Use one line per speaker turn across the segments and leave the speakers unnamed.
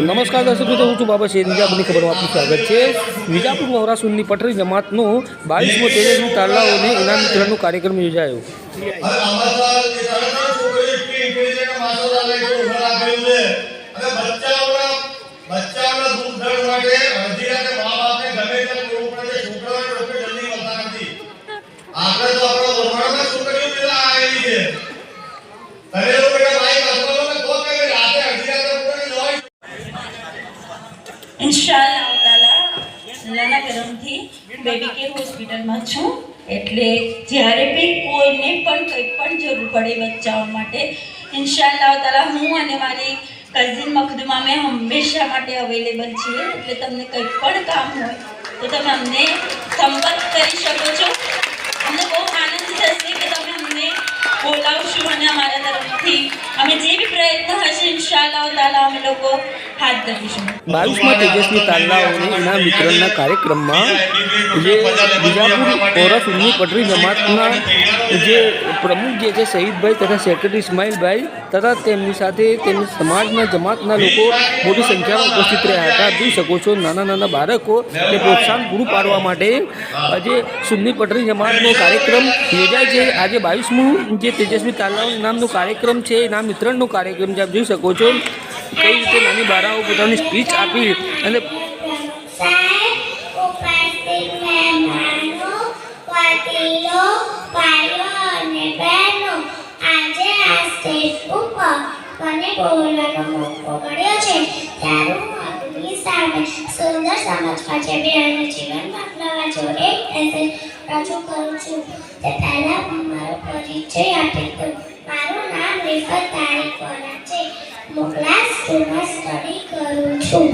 નમસ્કાર દર્શક મિત્રો, હું છું બાબા શેર. વિજાપુરની ખબરમાં આપનું સ્વાગત છે. વિજાપુર મહારાષ્ટ્રની પટરી જમાતનો બાવીસમો તેજસ્વી તાલાઓને ઇનામ વિતરણનો કાર્યક્રમ યોજાયો.
આમાં તો તરત જ છોકરીઓ એટલી
ઇન્શાલ્લાહ તાલા અલ્લાહના કરમથી બેબી કેર હોસ્પિટલમાં છું. એટલે જ્યારે બી કોઈને પણ કંઈ પણ જરૂર પડે બચ્ચાઓ માટે, ઇન્શાલ્લાહ તાલા, હું અને મારી કઝિન મખદુમા મેં હંમેશા માટે અવેલેબલ છીએ. એટલે તમને કંઈ પણ કામ હોય, તો તમે અમને સંપર્ક કરી શકો છો. અમને બહુ આનંદ થશે કે તમે અમને બોલાવશો અને અમારા તરફથી. અમે જે બી પ્રયત્ન હશે, ઇન્શાલ્લાહ તાલા, અમે લોકો હાથ
બાવીસમાં તેજસ્વી તારલાઓને એના મિત્રના કાર્યક્રમમાં જે બીજાપુર ઓરા સુન્ની પટરી જમાતના જે પ્રમુખ જે છે, શહીદભાઈ તથા સેક્રેટરી ઇસ્માઇલભાઈ તથા તેમની સાથે તેમની સમાજના જમાતના લોકો મોટી સંખ્યામાં ઉપસ્થિત રહ્યા હતા. જોઈ શકો છો, નાના નાના બાળકો તે પ્રોત્સાહન પૂરું પાડવા માટે આજે સુન્ની પટરી જમાતનો કાર્યક્રમ યોજાય છે. આજે બાવીસમું જે તેજસ્વી તાલનાઓ નામનો કાર્યક્રમ છે, એના મિત્રણનો કાર્યક્રમ જે આપ જોઈ શકો છો. કઈ રીતે નાની બાળાઓ પોતાની સ્પીચ આપી અને
મને બોલવાનો મોકો મળ્યો છે સામે સુંદર સમજવા જેવી અને જીવન બદલાવા જો એક રજૂ કરું છું તે પહેલા હું મારો પરિચય આપી દઉં મારું નામ રિફત તારીખ છે. હું ક્લાસ ટુમાં સ્ટડી કરું છું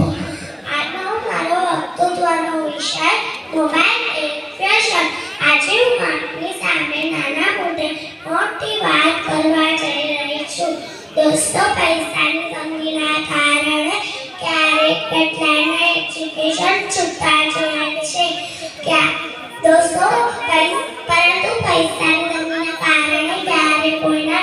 આજનો મારો વક્તૃત્વનો વિષય મોબાઈલ એપ્લિકેશન આજે હું આપની સામે નાના મોટે મોટી વાત કરવા જઈ રહી છું દોસ્તો પૈસાની તંગીના કારણે ક્યારેક કેટલાયને એજ્યુકેશન છૂટતા જોઈએ છે ક્યાં દોસ્તો પરંતુ પૈસાની તંગીના કારણે ક્યારેક કોઈના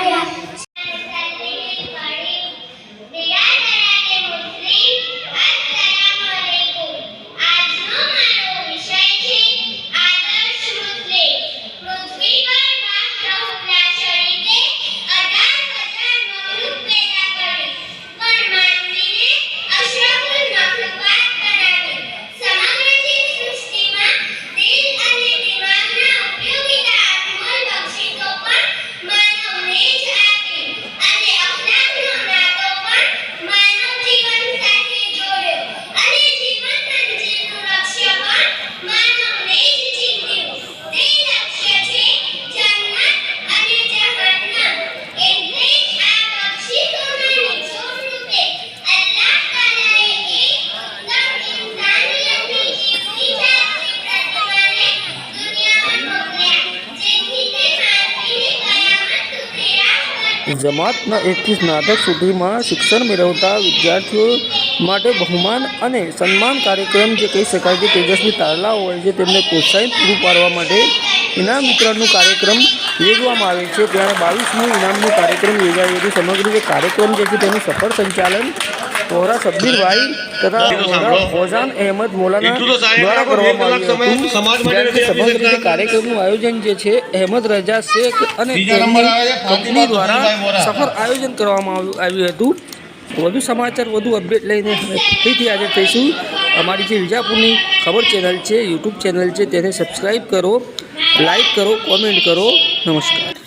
જમાતના એકથી સ્નાતક સુધીમાં શિક્ષણ મેળવતા વિદ્યાર્થીઓ માટે બહુમાન અને સન્માન કાર્યક્રમ જે કહી શકાય કે તેજસ્વી તારલા હોય છે, તેમને પ્રોત્સાહિત પૂરું પાડવા માટે ઇનામ વિતરણનું કાર્યક્રમ યોજવામાં આવે છે. ત્યારે બાવીસમું ઇનામનું કાર્યક્રમ યોજાયો હતો. સમગ્ર જે કાર્યક્રમ જે છે તેનું સફળ સંચાલન વોરા સબ્બીરભાઈ તથા ફોઝાન અહેમદ મોલાના દ્વારા કરવામાં આવ્યું હતું. કાર્યક્રમનું આયોજન જે છે અહેમદ રજા શેખ અને કંપની દ્વારા સફળ આયોજન કરવામાં આવ્યું આવ્યું હતું. વધુ સમાચાર વધુ અપડેટ લઈને ફરીથી આજે થઈશું અમારી જે વિજાપુરની ખબર ચેનલ છે યુટ્યુબ ચેનલ છે તેને સબસ્ક્રાઈબ કરો લાઈક કરો કોમેન્ટ કરો. નમસ્કાર.